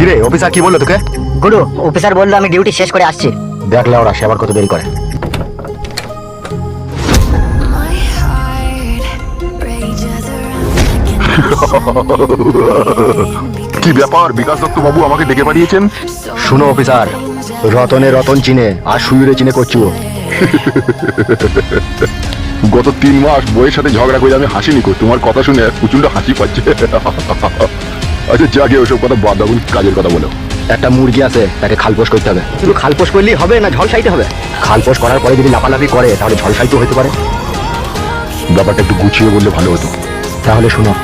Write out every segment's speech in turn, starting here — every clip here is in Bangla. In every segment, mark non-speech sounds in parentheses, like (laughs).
কিরে অফিসার কি বলল তোকে? গুরু অফিসার বলল আমি ডিউটি শেষ করে আসছি। দেখলে ওরা সে আবার কত দেরি করে। (laughs) কি ব্যাপার বিকাশ দত্ত বাবু আমাকে ডেকে পাঠিয়েছেন? শুনো অফিসার রতনে রতন চিনে আর সুইরে চিনে করছি গত তিন মাস বইয়ের সাথে ঝগড়া করে আমি হাসিনি কো তোমার কথা শুনে প্রচণ্ড হাসি পাচ্ছে। আচ্ছা যাকে ওসব কথা বাদ দাও কাজের কথা বলো। একটা মুরগি আছে তাকে খালপোষ করতে হবে। শুধু খালপোষ করলেই হবে না ঝলসাইতে হবে? খালপোষ করার পরে যদি লাফালাফি করে তাহলে ঝলসাইতে হতে পারে। ব্যাপারটা একটু গুছিয়ে বললে ভালো হতো। তাহলে শুনো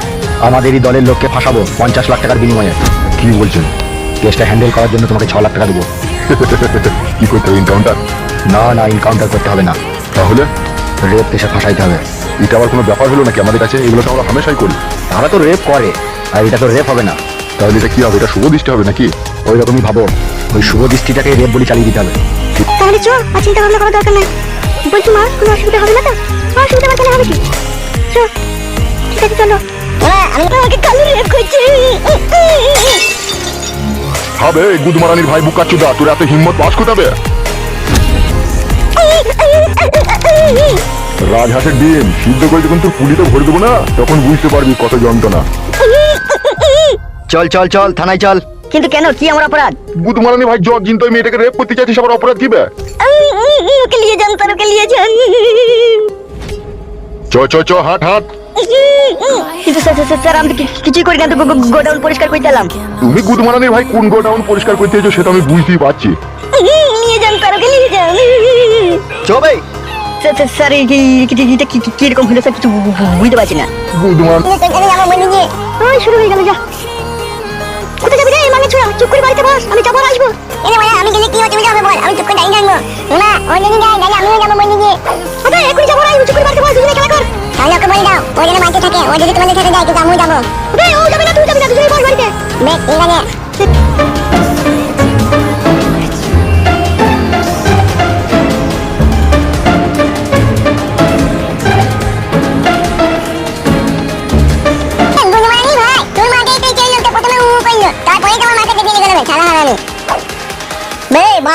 আমাদেরই দলের লোককে ফাঁসাবো পঞ্চাশ লাখ টাকার বিনিময়ে। কি বলছেন? কেসটা হ্যান্ডেল করার জন্য তোমাকে ছ লাখ টাকা দেবো। (laughs) কি করতে হবে এনকাউন্টার না না ইনকাউন্টার করতে হবে না। তাহলে? রেপ কেসে ফাঁসাইতে হবে। এটা আবার কোনো ব্যাপার হলো নাকি আমাদের কাছে? এগুলো তো আমরা হামেশাই করি। তারা তো রেপ করে। আর এটা তো রেপ হবে না। তাহলে এটা কি হবে? এটা শুভ দৃষ্টি হবে নাকি? ওই রকমই ভাবো। ওই শুভ দৃষ্টিটাকে রেপ বলে চালিয়ে দিতে হবে। তাহলে চো আর চিন্তা ভাবনা করার দরকার নেই। বলছি মা কোনো অসুবিধা হবে না তো? অসুবিধা বাঁচালে হবে কি? চো ঠিক আছে চলো। আমি তোমাকে কালু রেপ করছি। হবে গুদমারানির ভাই বুকাচুদা তোর এত হিম্মত পাস কোথাবে? রাজহাঁসের ডিম সিদ্ধ করে যখন তোর পুলিতে ভরে দেবো না তখন বুঝতে পারবি কত যন্ত্রণা। চল চল চল থানায় চল। কিন্তু কেন? কি আমার অপরাধ? গুদমারানি ভাই জগ জিন তুই মেয়েটাকে রেপ করতে চাইছিস আবার অপরাধ কি বে ওকে নিয়ে যান তার ওকে নিয়ে যান। চ চ চ হাট হাট। কিন্তু স্যার স্যার, স্যার আমি কিছুই করি না তো গোডাউন পরিষ্কার করে দিলাম তুমি গুদমারানির ভাই কোন গোডাউন পরিষ্কার করতে চাইছো সেটা আমি বুঝতেই পারছি। নিয়ে যান তার ওকে নিয়ে যান। স্যার, এটা কি- কি- কীরকম হলো স্যার কিছু বুঝতে পারছি না। আমার নিয়ে শুরু হয়ে গেল যা। বাড়িতে বস, আমি যাব আর আসব। এনে মানে আমি গেলে কি হচ্ছে যাবে বল, আমি চুপ করে দাঁড়িয়ে থাকব। না ওই যদি যাই তাহলে আমিও যাব বন্ধু নিয়ে ওকে এখনই যাব আসব চুপ করে বাড়িতে বল দুজনে খেলা কর। তাহলে ওকে বলে দাও, ও যেন বাড়িতে থাকে, ও যদি তোমাদের সাথে যায় কিন্তু আমিও যাব। ও যাবে না, তুই যাবি না দুজনে বল বাড়িতে। বেশ ঠিক আছে।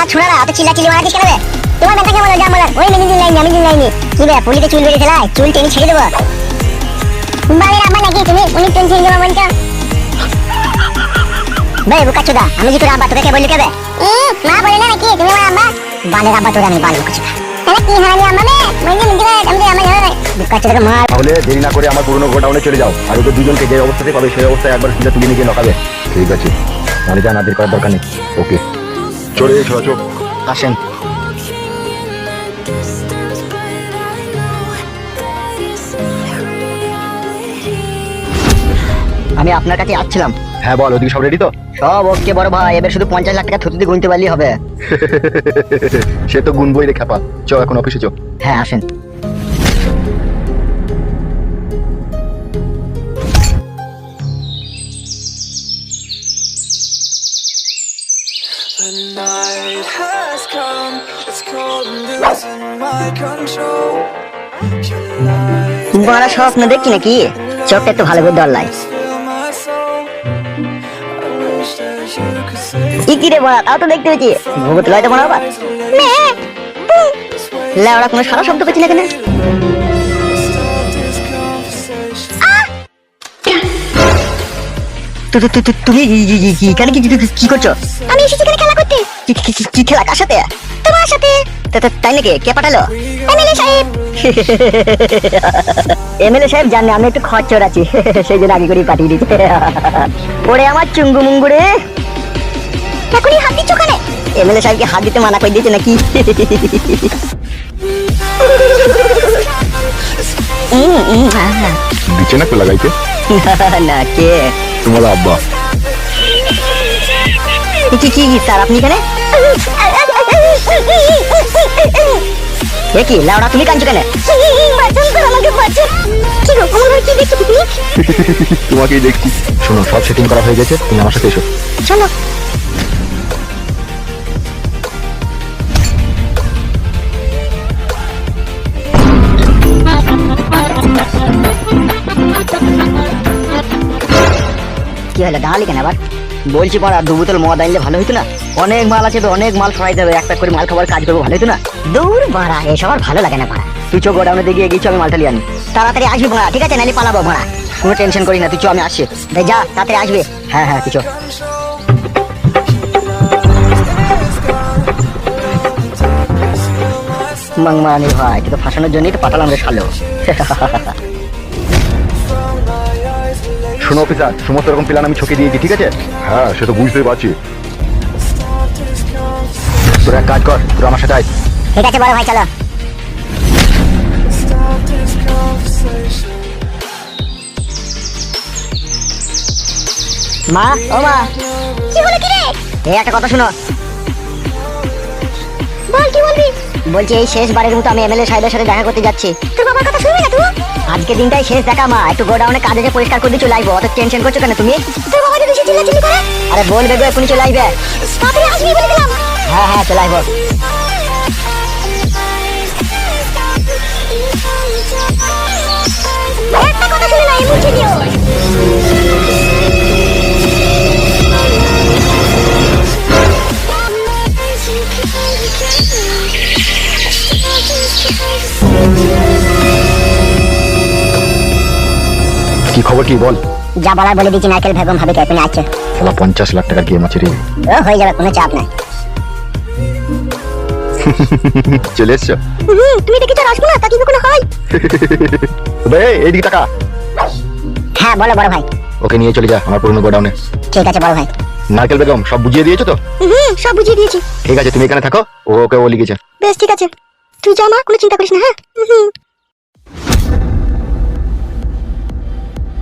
বে মা ছোড়ারা অত চিল্লা চিল্লি মারাতিস কেন তোমার ব্যাপারটা কেমন যা বলার ওই মেনে লাইনি আমি দিন লাইনি কি বে পুলিতে চুল বেরিয়ে ফেলাই চুল টেনে ছেড়ে দেবো? বাড়ির আম্মা নাকি তুমি? উনি চুল ছেড়ে দেবো বলছো বে বুকাচুদা আমি যে তোর আব্বা, তোকে কে কেবে মা বলে না নাকি? তুমি আমার আব্বা? বালের আব্বা তোর আমি বাল বুকাচুদা তাহলে কি হারানি আম্মা বে? বললি মিন্দি করে আমি আমার জানা বুকাচুদাকে মার। তাহলে দেরি না করে আমার পুরনো গোডাউনে চলে যাও। আর ওদের দুজনকে যে অবস্থাতে পাবে, সেই অবস্থায় একবার সিধা তুলে নিয়ে লকাবে ঠিক আছে। তাহলে জানা করার দরকার নেই। ওকে। চলে এসো আসেন। আমি আপনার কাছে আসছিলাম। হ্যাঁ বল ওদিকে সব রেডি তো? সব ওকে বড় ভাই। এবার শুধু পঞ্চাশ লাখ টাকা থুতুতে গুনতে পারলেই হবে। (laughs) সে তো গুনবই রে খ্যাপা। চ এখন অফিসে চ হ্যাঁ আসেন। The night has come, it's cold and losing my control. বড় স্বপ্ন দেখছি নাকি চোখটা একটু ভালো করে দল লাই my soul. I wish that you could say ই কি রে বড়া তাও তো দেখতে পেয়েছি ভূত লয়টা বড় আবার লেওড়া কোনো সারা শব্দ পেয়েছি না তুমি কি কি- খেলা খেলা তাই কে পাঠালো সাহেব জানে আমি একটু খরচর আছি সেই জন্য আগে করে পাঠিয়ে দিচ্ছে ওরে আমার চুঙ্গু মুঙ্গু এমএলএ সাহেবকে হাত দিতে মানা করে দিয়েছে নাকি উম, উম, হ্যাঁ, হ্যাঁ। দিচ্ছে না তো লাগাইতে না কে তোমার আব্বা। কি কি স্যার আপনি এখানে? দেখি কি লাউড়া তুমি কাঁদছো কেন? তোমাকেই দেখছি। শোনো সব সেটিং করা হয়ে গেছে তুমি আমার সাথে এসো। চলো। কি হলো? দাঁড়ালি কেন আবার? বলছি পাড়া দু বোতল মদ আনলে ভালো হতো না। অনেক মাল আছে তো অনেক মাল সরাই দেবে একটা করে মাল খাবার কাজ করব ভালো হতো না? দূর বাড়া এসব আর ভালো লাগে না পাড়া। তুই চো গোডাউনে দিকে গিয়েছি আমি মালটা লিয়ে আনি। তাড়াতাড়ি আসবি ভাড়া ঠিক আছে? নাহলে পালাবো ভাড়া কোনো টেনশন করি না তুই চো আমি আসছি। যা তাড়াতাড়ি আসবে। হ্যাঁ হ্যাঁ তুই চো। মাংমারানি ভাই তুই তো ফাঁসানোর জন্যই তো পাঠালাম রে শালো। (laughs) শোনো অফিসার সমস্ত রকম প্ল্যান আমি ছকে দিয়েছি ঠিক আছে? হ্যাঁ সে তো বুঝতেই পারছি। তোরা এক কাজ কর তোরা আমার সাথে আয়। ঠিক আছে বড় ভাই চলো। মা? ও মা। কি হলো কি রে? এই একটা কথা শোনো। বল কি বলবি? বলছি এই শেষবারের মতো আমি এমএলএ সাহেবের সাথে দেখা করতে যাচ্ছি। তোর বাবার কথা শুনবি না তুই? আজকে দিনটাই শেষ দেখা মা। একটু গোডাউনে কাজে যে পরিষ্কার করে দিয়ে চলে আসব অত টেনশন করছ কেন তুমি? তোর বাবা করে? আরে বলবে গো এখনই চলে আসবে। তাড়াতাড়ি আসবি বলে দিলাম। হ্যাঁ হ্যাঁ চলে আসব। একটা কথা শুনে না এই মুছে দিও। খবর কি বল? যা বলার বলে দিচ্ছি নারকেল বেগম ভাবে ক্যাপেনে আছে শালা পঞ্চাশ লাখ টাকার গেম আছে রে ও হয়ে যাবে কোনো চাপ নাই। (laughs) চলে এসছো? তুমি এটা কিছু আসব না তা কি কোনো হয়? (laughs) বে এইদিকে টাকা হ্যাঁ বলো বড় ভাই। ওকে নিয়ে চলে যা আমার পুরনো গোডাউনে। ঠিক আছে বড় ভাই। নারকেল বেগম সব বুঝিয়ে দিয়েছ তো? হুম সব বুঝিয়ে দিয়েছি। ঠিক আছে তুমি এখানে থাকো ও ওকে ও লিখেছে। বেশ ঠিক আছে। তুই যা মা কোনো চিন্তা করিস না হ্যাঁ?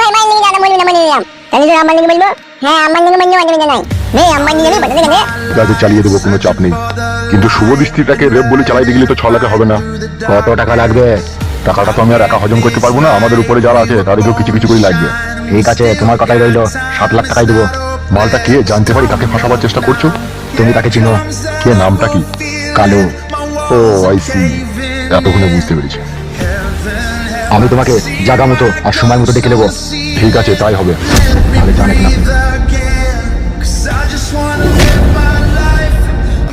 ভাই ভাই লিখে দাদা বলবি না বলে দিলাম তাহলে তোর আম্মা লিখে বলব? হ্যাঁ বলব নাই চালিয়ে দেবো কোনো চাপ নেই। কিন্তু শুভ দৃষ্টিটাকে রেপ বলে চালাইতে গেলে তো ছ লাখে হবে না। কত টাকা লাগবে? টাকাটা তো আমি আর একা হজম করতে পারব না। আমাদের উপরে যারা আছে তাদেরকেও কিছু কিছু করে লাগবে। ঠিক আছে তোমার কথাই রইল। সাত লাখ টাকাই দেবো। মালটা কে জানতে পারি কাকে ফাঁসাবার চেষ্টা করছ? তুমি তাকে চিনো? কে নামটা কি? কালো। ও আই সি এতক্ষণে বুঝতে পেরেছি। আমি তোমাকে জাগা মতো আর সময় মতো ডেকে নেব। ঠিক আছে, তাই হবে। তাহলে জানে না